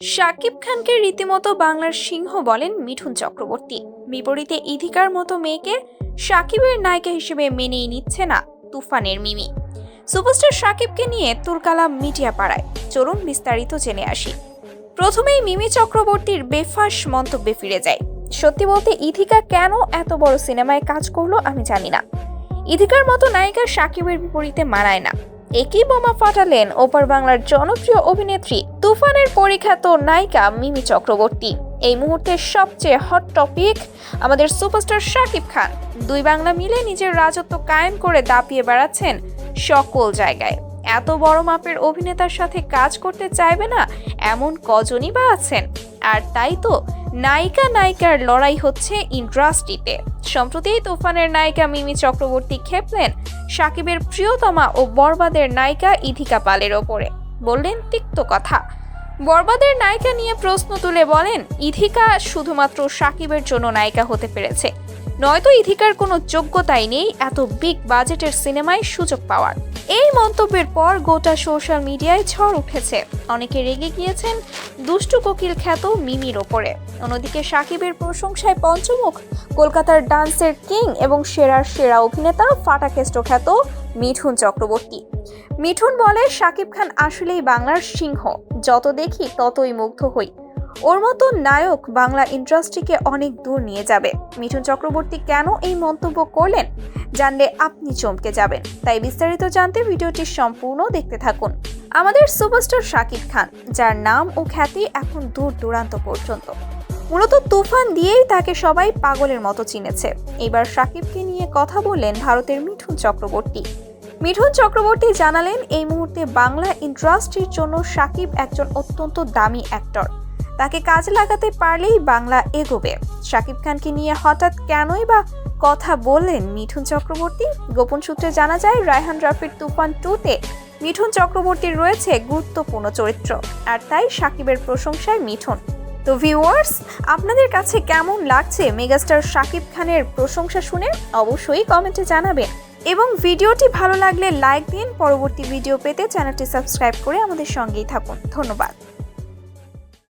শাকিব খানকে রীতিমতো বাংলার সিংহ বলেন মিঠুন চক্রবর্তী। বিপরীতে ইধিকার মতো মেয়েকে শাকিবের নায়িকা হিসেবে মেনেই নিচ্ছে না তুফানের মিমি। সুপারস্টার শাকিবকে নিয়ে তুলকালাম মিডিয়া পাড়ায় চলুন বিস্তারিত জেনে আসি। প্রথমেই মিমি চক্রবর্তীর বেফাস মন্তব্যে ফিরে যায়। সত্যি বলতে ইথিকা কেন এত বড় সিনেমায় কাজ করল আমি জানি না। ইথিকার মতো নায়িকা শাকিবের বিপরীতে মানায় না। একই বোমা ফাটালেন ওপার বাংলার জনপ্রিয় অভিনেত্রী তুফানের পরিখ্যাত নায়িকা মিমি চক্রবর্তী। এই মুহূর্তের সবচেয়ে হট টপিক আমাদের সুপারস্টার শাকিব খান। দুই বাংলা মিলে নিজের রাজত্ব কায়েম করে দাপিয়ে বেড়াচ্ছেন সকল জায়গায়। এত বড় মাপের অভিনেতার সাথে কাজ করতে চাইবে না এমন কজনই বা আছেন? আর তাই তো নায়িকা নায়িকার লড়াই হচ্ছে ইন্ডাস্ট্রিতে। সম্প্রতি তুফানের নায়িকা মিমি চক্রবর্তী খেপলেন সাকিবের প্রিয়তমা ও বরবাদের নায়িকা ইথিকা পালের ওপরে, বললেন তিক্ত কথা। বরবাদের নায়িকা নিয়ে প্রশ্ন তুলে বলেন, ইথিকা শুধুমাত্র সাকিবের জন্য নায়িকা হতে পেরেছে। নয়তো ইথিকার কোনো যোগ্যতাই নেই এত বিগ বাজেটের সিনেমায় সুযোগ পাওয়ার। এই মন্তব্যের পর গোটা সোশ্যাল মিডিয়ায় ঝড় উঠেছে। অনেকে রেগে গিয়েছেন, দুষ্টু কোকিল খ্যাত মিমির ওপরে। অন্যদিকে সাকিবের প্রশংসায় পঞ্চমুখ, কলকাতার ডান্সের কিং এবং সেরার সেরা অভিনেতা ফাটাকেষ্ট খ্যাত মিঠুন চক্রবর্তী। মিঠুন বলে শাকিব খান আসলেই বাংলার সিংহ। যত দেখি ততই মুগ্ধ হই। ওর মতো নায়ক বাংলা ইন্ডাস্ট্রিকে অনেক দূর নিয়ে যাবে। মিঠুন চক্রবর্তী কেন এই মন্তব্য করলেন? জানলে আপনি চমকে যাবেন। তাই বিস্তারিত জানতে ভিডিওটি সম্পূর্ণ দেখতে থাকুন। আমাদের সুপারস্টার শাকিব খান, যার নাম ও খ্যাতি এখন দূর দূরান্ত পর্যন্ত। মূলত তুফান দিয়েই তাকে সবাই পাগলের মতো চিনেছে। এবার সাকিবকে নিয়ে কথা বললেন ভারতের মিঠুন চক্রবর্তী। মিঠুন চক্রবর্তী জানালেন, এই মুহূর্তে বাংলা ইন্ডাস্ট্রির জন্য সাকিব একজন অত্যন্ত দামি অ্যাক্টর তাকে কাজে লাগাতে পারলেই বাংলা এগোবে। সাকিব খানকে নিয়ে হঠাৎ কেনই বা কথা বললেন মিঠুন চক্রবর্তী? গোপন সূত্রে জানা যায়, রায়হান রাফির তুফান টুতে মিঠুন চক্রবর্তীর রয়েছে গুরুত্বপূর্ণ চরিত্র, আর তাই সাকিবের প্রশংসায় মিঠুন। তো ভিউয়ার্স আপনাদের কাছে কেমন লাগছে মেগাস্টার শাকিব খানের প্রশংসা শুনে অবশ্যই কমেন্টে জানাবেন। এবং ভিডিওটি ভালো লাগলে লাইক দিন, পরবর্তী ভিডিও পেতে চ্যানেলটি সাবস্ক্রাইব করে আমাদের সঙ্গেই থাকুন। ধন্যবাদ।